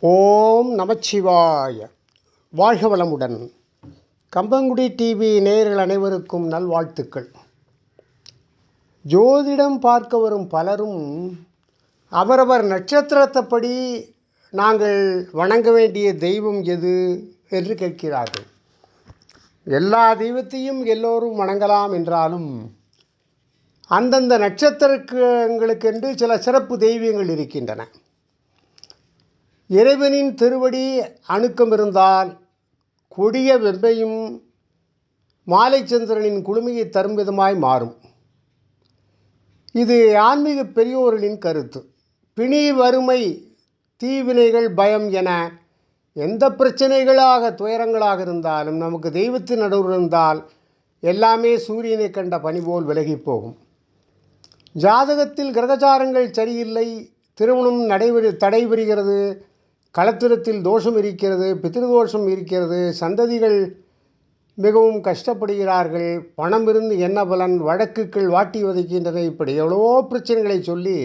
ஓம் நமச்சிவாய. வாழ்க வளமுடன். கம்பங்குடி டிவி நேயர்கள் அனைவருக்கும் நல்வாழ்த்துக்கள். ஜோதிடம் பார்க்க வரும் பலரும் அவரவர் நட்சத்திரத்தைப்படி நாங்கள் வணங்க வேண்டிய தெய்வம் எது என்று கேட்கிறார்கள். எல்லா தெய்வத்தையும் எல்லோரும் வணங்கலாம் என்றாலும் அந்தந்த நட்சத்திரங்களுக்கென்று சில சிறப்பு தெய்வங்கள் இருக்கின்றன. இறைவனின் திருவடி அணுக்கம் இருந்தால் கொடிய வெம்பையும் மாலைச்சந்திரனின் குளுமையை தரும் விதமாய் மாறும். இது ஆன்மீக பெரியோர்களின் கருத்து. பிணி வறுமை தீவினைகள் பயம் என எந்த பிரச்சனைகளாக துயரங்களாக இருந்தாலும் நமக்கு தெய்வத்தின் நடுவில் இருந்தால் எல்லாமே சூரியனை கண்ட பணி போல் விலகி போகும். ஜாதகத்தில் கிரகச்சாரங்கள் சரியில்லை திருமணம் நடைபெறு தடைபெறுகிறது களத்திரத்தில் தோஷம் இருக்கிறது பித்திருதோஷம் இருக்கிறது சந்ததிகள் மிகவும் கஷ்டப்படுகிறார்கள் பணம் இருந்து என்ன பலன் வழக்குகள் வாட்டி வதைக்கின்றன இப்படி எவ்வளவோ பிரச்சனைகளை சொல்லி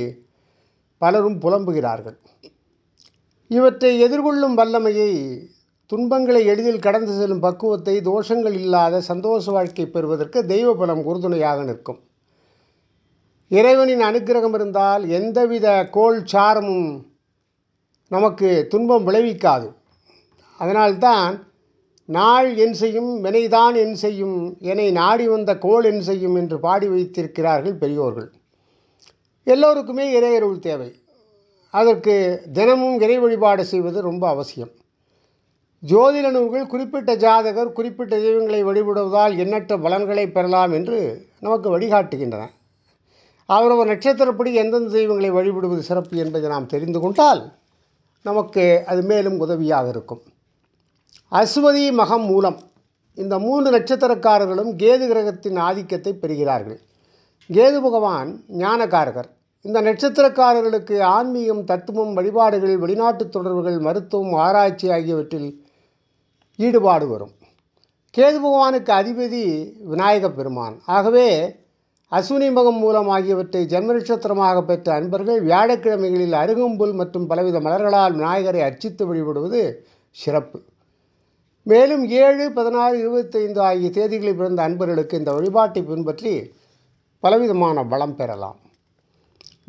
பலரும் புலம்புகிறார்கள். இவற்றை எதிர்கொள்ளும் வல்லமையை துன்பங்களை எளிதில் கடந்து செல்லும் பக்குவத்தை தோஷங்கள் இல்லாத சந்தோஷ வாழ்க்கை பெறுவதற்கு தெய்வ பலம் உறுதுணையாக நிற்கும். இறைவனின் அனுக்கிரகம் இருந்தால் எந்தவித கோல் சாரமும் நமக்கு துன்பம் விளைவிக்காது. அதனால்தான் நாள் என் செய்யும் வினைதான் என் செய்யும் என்னை நாடி வந்த கோள் என் செய்யும் என்று பாடி வைத்திருக்கிறார்கள் பெரியோர்கள். எல்லோருக்குமே இறையருள் தேவை. அதற்கு தினமும் இறை வழிபாடு செய்வது ரொம்ப அவசியம். ஜோதிட நூல்கள் குறிப்பிட்ட ஜாதகர் குறிப்பிட்ட தெய்வங்களை வழிபடுவதால் எண்ணற்ற பலன்களை பெறலாம் என்று நமக்கு வழிகாட்டுகின்றன. அவரவர் நட்சத்திரப்படி எந்தெந்த தெய்வங்களை வழிபடுவது சிறப்பு என்பதை நாம் தெரிந்து கொண்டால் நமக்கு அது மேலும் உதவியாக இருக்கும். அஸ்வதி மகம் மூலம் இந்த மூன்று நட்சத்திரக்காரர்களும் கேது கிரகத்தின் ஆதிக்கத்தை பெறுகிறார்கள். கேது பகவான் ஞானகாரகர் இந்த நட்சத்திரக்காரர்களுக்கு ஆன்மீகம் தத்துவம் வழிபாடுகள் வெளிநாட்டு தொடர்புகள் மருத்துவம் ஆராய்ச்சி ஆகியவற்றில் ஈடுபாடு வரும். கேது பகவானுக்கு அதிபதி விநாயக பெருமான். ஆகவே அஸ்வினி மகம் மூலம் ஆகியவற்றை ஜென்ம நட்சத்திரமாக பெற்ற அன்பர்கள் வியாழக்கிழமைகளில் அருகம்புல் மற்றும் பலவித மலர்களால் விநாயகரை அர்ச்சித்து வழிபடுவது சிறப்பு. மேலும் ஏழு பதினாறு இருபத்தைந்து ஆகிய தேதிகளில் பிறந்த அன்பர்களுக்கு இந்த வழிபாட்டை பின்பற்றி பலவிதமான வளம் பெறலாம்.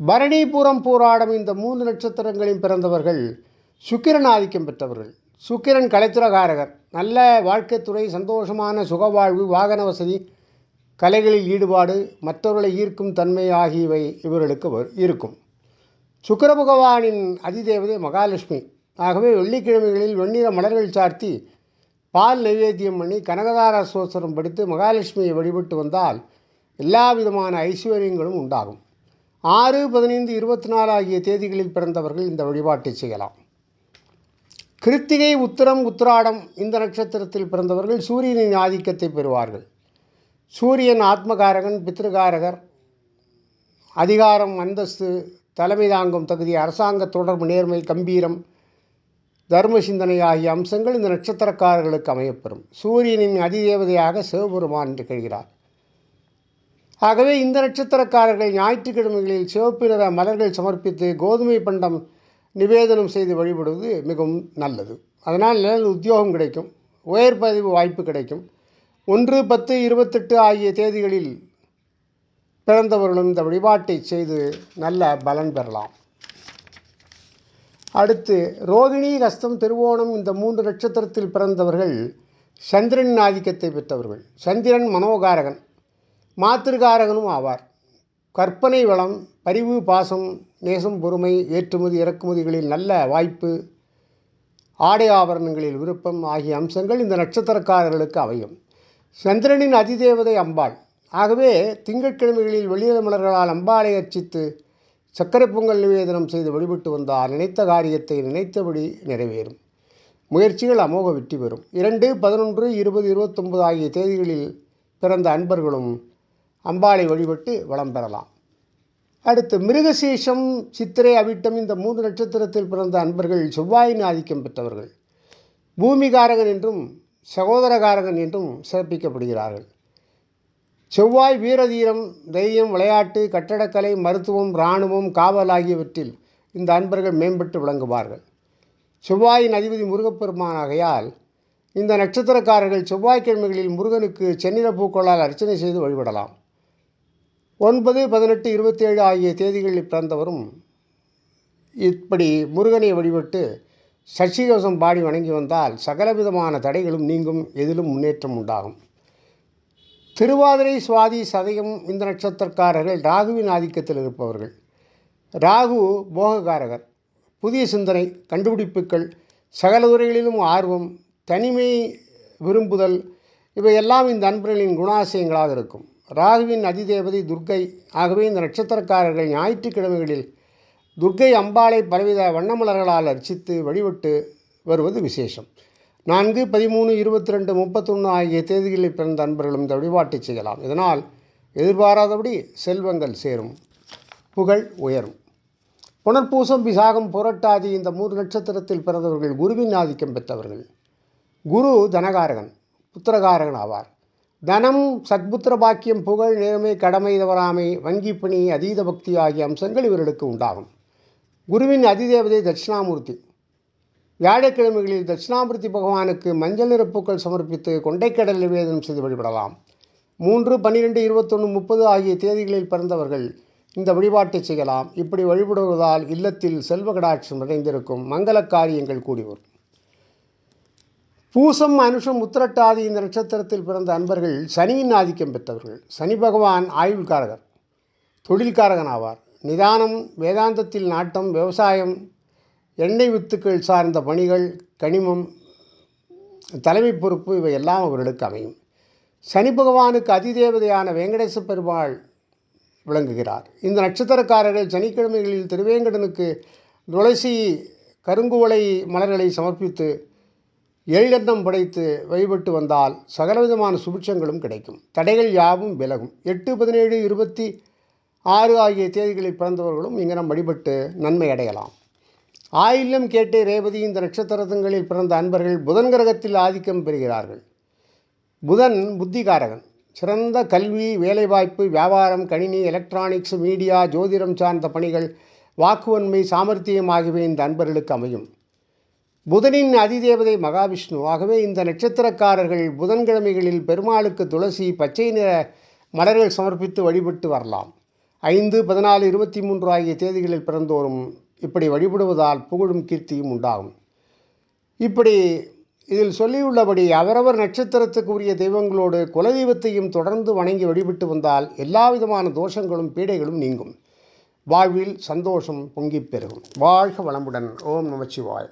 பரணிபுரம் போராடும் இந்த மூன்று நட்சத்திரங்களில் பிறந்தவர்கள் சுக்கிரன் ஆதிக்கம் பெற்றவர்கள். சுக்கிரன் கலைத்துறகாரகர் நல்ல வாழ்க்கைத்துறை சந்தோஷமான சுகவாழ்வு வாகன வசதி கலைகளில் ஈடுபாடு மற்றவர்களை ஈர்க்கும் தன்மை ஆகியவை இவர்களுக்கு இருக்கும். சுக்கர பகவானின் அதிதேவதை மகாலட்சுமி. ஆகவே வெள்ளிக்கிழமைகளில் வெண்ணிற மலர்கள் சார்த்தி பால் நைவேத்தியம் பண்ணி கனகதார சோசரம் படித்து மகாலட்சுமியை வழிபட்டு வந்தால் எல்லா விதமான ஐஸ்வர்யங்களும் உண்டாகும். ஆறு பதினைந்து இருபத்தி நாலு ஆகிய தேதிகளில் பிறந்தவர்கள் இந்த வழிபாட்டை செய்யலாம். கிருத்திகை உத்திரம் உத்திராடம் இந்த நட்சத்திரத்தில் பிறந்தவர்கள் சூரியனின் ஆதிக்கத்தை பெறுவார்கள். சூரியன் ஆத்மகாரகன் பித்ருகாரகர் அதிகாரம் அந்தஸ்து தலைமை தாங்கும் தகுதி அரசாங்க தொடர்பு நேர்மை கம்பீரம் தர்ம சிந்தனை ஆகிய அம்சங்கள் இந்த நட்சத்திரக்காரர்களுக்கு அமையப்பெறும். சூரியனின் அதிதேவதையாக சிவபெருமான் திகழ்கிறார் ஆகவே இந்த நட்சத்திரக்காரர்கள் ஞாயிற்றுக்கிழமைகளில் சிவப்பு நிற மலர்கள் சமர்ப்பித்து கோதுமை பண்டம் நிவேதனம் செய்து வழிபடுவது மிகவும் நல்லது. அதனால் நல்ல உத்தியோகம் கிடைக்கும் உயர் பதிவு வாய்ப்பு கிடைக்கும். ஒன்று பத்து இருபத்தெட்டு ஆகிய தேதிகளில் பிறந்தவர்களும் இந்த வழிபாட்டை செய்து நல்ல பலன் பெறலாம். அடுத்து ரோகிணி கஸ்தம் திருவோணம் இந்த மூன்று நட்சத்திரத்தில் பிறந்தவர்கள் சந்திரன் ஆதிக்கத்தை பெற்றவர்கள். சந்திரன் மனோகாரகன் மாத்திருகாரகனும் ஆவார். கற்பனை வளம் பரிவு பாசம் நேசம் பொறுமை ஏற்றுமதி இறக்குமதிகளில் நல்ல வாய்ப்பு ஆடை ஆபரணங்களில் விருப்பம் ஆகிய அம்சங்கள் இந்த நட்சத்திரக்காரர்களுக்கு அமையும். சந்திரனின் அதிதேவதை அம்பாள். ஆகவே திங்கட்கிழமைகளில் வெளியில மலர்களால் அம்பாளை அர்ச்சித்து சர்க்கரை பொங்கல் நிவேதனம் செய்து வழிபட்டு வந்தால் நினைத்த காரியத்தை நினைத்தபடி நிறைவேறும். முயற்சிகள் அமோக வெற்றி பெறும். இரண்டு பதினொன்று இருபது இருபத்தொன்பது ஆகிய தேதிகளில் பிறந்த அன்பர்களும் அம்பாளை வழிபட்டு வளம் பெறலாம். அடுத்து மிருகசீஷம் சித்திரை அவிட்டம் இந்த மூன்று நட்சத்திரத்தில் பிறந்த அன்பர்கள் செவ்வாயின் ஆதிக்கம் பெற்றவர்கள். பூமிகாரகன் என்றும் சகோதரகாரகன் என்றும் சிறப்பிக்கப்படுகிறார்கள். செவ்வாய் வீரதீரம் தைரியம் விளையாட்டு கட்டடக்கலை மருத்துவம் இராணுவம் காவல் ஆகியவற்றில் இந்த அன்பர்கள் மேம்பட்டு விளங்குவார்கள். செவ்வாயின் அதிபதி முருகப்பெருமானாகையால் இந்த நட்சத்திரக்காரர்கள் செவ்வாய்க்கிழமைகளில் முருகனுக்கு செந்நிற பூக்களால் அர்ச்சனை செய்து வழிபடலாம். ஒன்பது பதினெட்டு இருபத்தேழு ஆகிய தேதிகளில் பிறந்தவரும் இப்படி முருகனை வழிபட்டு சஷ்டிகவசம் பாடி வணங்கி வந்தால் சகலவிதமான தடைகளும் நீங்கும் எதிலும் முன்னேற்றம் உண்டாகும். திருவாதிரை சுவாதி சதயம் இந்த நட்சத்திரக்காரர்கள் ராகுவின் ஆதிக்கத்தில் இருப்பவர்கள். ராகு போககாரகர் புதிய சிந்தனை கண்டுபிடிப்புகள் சகல துறைகளிலும் ஆர்வம் தனிமை விரும்புதல் இவையெல்லாம் இந்த அன்பர்களின் குணாசயங்களாக இருக்கும். ராகுவின் அதிதேவதை துர்க்கை. ஆகவே இந்த நட்சத்திரக்காரர்கள் ஞாயிற்றுக்கிழமைகளில் துர்க்கை அம்பாளை பலவித வண்ணமலர்களால் அர்ச்சித்து வழிபட்டு வருவது விசேஷம். நான்கு பதிமூணு இருபத்தி ரெண்டு முப்பத்தொன்று ஆகிய தேதிகளில் பிறந்த அன்பர்களும் இந்த வழிபாட்டை செய்யலாம். இதனால் எதிர்பாராதபடி செல்வங்கள் சேரும் புகழ் உயரும். புனர்பூசம் விசாகம் புரட்டாதி இந்த மூன்று நட்சத்திரத்தில் பிறந்தவர்கள் குருவின் ஆதிக்கம் பெற்றவர்கள். குரு தனகாரகன் புத்திரகாரகன் ஆவார். தனம் சத்புத்திர பாக்கியம் புகழ் நேர்மை கடமை தவறாமை வங்கி பணி அதீத பக்தி ஆகிய அம்சங்கள் இவர்களுக்கு உண்டாகும். குருவின் அதிதேவதை தட்சிணாமூர்த்தி. வியாழக்கிழமைகளில் தட்சிணாமூர்த்தி பகவானுக்கு மஞ்சள் நிற பூக்கள் சமர்ப்பித்து கொண்டைக்கடல் நிவேதனம் செய்து வழிபடலாம். மூன்று பன்னிரெண்டு இருபத்தொன்று முப்பது ஆகிய தேதிகளில் பிறந்தவர்கள் இந்த வழிபாட்டை செய்யலாம். இப்படி வழிபடுவதால் இல்லத்தில் செல்வ கடாட்சம் நிறைந்திருக்கும் மங்கள காரியங்கள் கூடி வரும் பூசம் அனுஷம் உத்திரட்டாதி இந்த நட்சத்திரத்தில் பிறந்த அன்பர்கள் சனியின் ஆதிக்கம் பெற்றவர்கள். சனி பகவான் ஆயுள்காரகர் தொழில்காரகன் ஆவார் நிதானம் வேதாந்தத்தில் நாட்டம் விவசாயம் எண்ணெய் வித்துக்கள் சார்ந்த பணிகள் கனிமம் தலைமை பொறுப்பு இவை எல்லாம் அவர்களுக்கு அமையும். சனி பகவானுக்கு அதிதேவதையான வெங்கடேச பெருமாள் விளங்குகிறார். இந்த நட்சத்திரக்காரர்கள் சனிக்கிழமைகளில் திருவேங்கடனுக்கு துளசி கருங்குவளை மலர்களை சமர்ப்பித்து எள்ளெண்ணம் படைத்து வழிபட்டு வந்தால் சகலவிதமான சுபிட்சங்களும் கிடைக்கும். தடைகள் யாவும் விலகும். எட்டு பதினேழு இருபத்தி ஆறு ஆகிய தேதிகளில் பிறந்தவர்களும் இங்கனம் வழிபட்டு நன்மை அடையலாம். ஆயில்யம் கேட்டு ரேவதி இந்த நட்சத்திரங்களில் பிறந்த அன்பர்கள் புதன் கிரகத்தில் ஆதிக்கம் பெறுகிறார்கள். புதன் புத்திகாரகன். சிறந்த கல்வி வேலைவாய்ப்பு வியாபாரம் கணினி எலக்ட்ரானிக்ஸ் மீடியா ஜோதிடம் சார்ந்த பணிகள் வாக்குவன்மை சாமர்த்தியம் ஆகியவை இந்த அன்பர்களுக்கு அமையும். புதனின் அதிதேவதை மகாவிஷ்ணு. ஆகவே இந்த நட்சத்திரக்காரர்கள் புதன்கிழமைகளில் பெருமாளுக்கு துளசி பச்சை நிற மலர்கள் சமர்ப்பித்து வழிபட்டு வரலாம். ஐந்து பதினாலு இருபத்தி மூன்று ஆகிய தேதிகளில் பிறந்தோரும் இப்படி வழிபடுவதால் புகழும் கீர்த்தியும் உண்டாகும். இப்படி இதில் சொல்லியுள்ளபடி அவரவர் நட்சத்திரத்துக்குரிய தெய்வங்களோடு குலதெய்வத்தையும் தொடர்ந்து வணங்கி வழிபட்டு வந்தால் எல்லா விதமான தோஷங்களும் பீடைகளும் நீங்கும். வாழ்வில் சந்தோஷம் பொங்கிப் பெருகும். வாழ்க வளமுடன். ஓம் நமச்சிவாய்